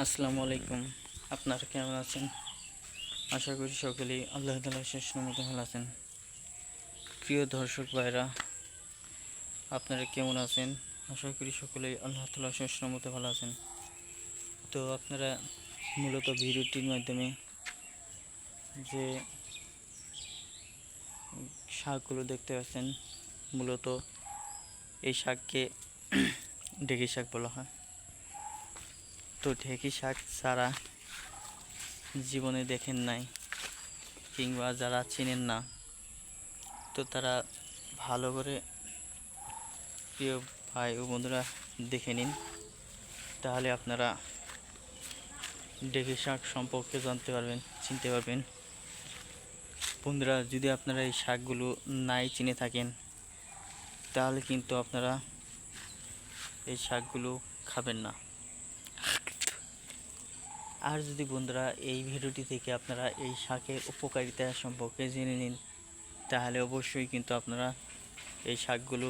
আসসালামু আলাইকুম। আপনারা কেমন আছেন? আশা করি সকলেই আল্লাহ তালা শেষ মতো ভালো আছেন। প্রিয় দর্শক ভাইরা, আপনারা কেমন আছেন? আশা করি সকলেই আল্লাহ তালা শেষ মতো ভালো আছেন। তো আপনারা মূলত ভিডিওটির মাধ্যমে যে শাকগুলো দেখতে পাচ্ছেন, মূলত এই শাককে ডেকি শাক বলা হয়। তো ঢেকি শাক ছাড়া জীবনে দেখেন নাই কিংবা যারা চেনেন না, তো তারা ভালো করে প্রিয় ভাই ও বন্ধুরা দেখে নিন। তাহলে আপনারা ডেকি শাক সম্পর্কে জানতে পারবেন, চিনতে পারবেন। বন্ধুরা, যদি আপনারা এই শাকগুলো নাই চিনে থাকেন, তাহলে কিন্তু আপনারা এই শাকগুলো খাবেন না। আর যদি বন্ধুরা এই ভিডিওটি থেকে আপনারা এই শাকের উপকারিতা সম্পর্কে জেনে নিন, তাহলে অবশ্যই কিন্তু আপনারা এই শাকগুলো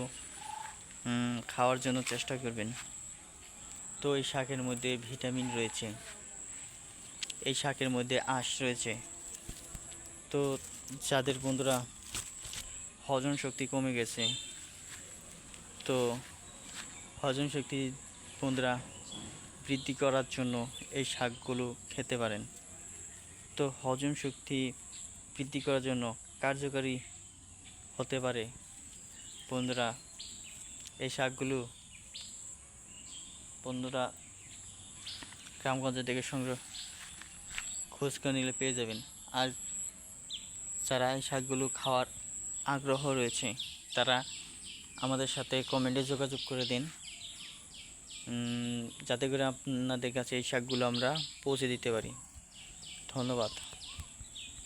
খাওয়ার জন্য চেষ্টা করবেন। তো এই শাকের মধ্যে ভিটামিন রয়েছে, এই শাকের মধ্যে আঁশ রয়েছে। তো যাদের বন্ধুরা হজম শক্তি কমে গেছে, তো হজম শক্তি বন্ধুরা বৃদ্ধি করার জন্য এই শাকগুলো খেতে পারেন। তো হজম শক্তি বৃদ্ধি করার জন্য কার্যকারী হতে পারে। বন্ধুরা, এই শাকগুলো বন্ধুরা গ্রামগঞ্জ থেকে সংগ্রহ খোঁজ করে নিলে পেয়ে যাবেন। আর যারা এই শাকগুলো খাওয়ার আগ্রহ রয়েছে, তারা আমাদের সাথে কমেন্টে যোগাযোগ করে দিন। যাতে করে আপনাদের কাছে এই শাকগুলো আমরা পৌঁছে দিতে পারি। ধন্যবাদ।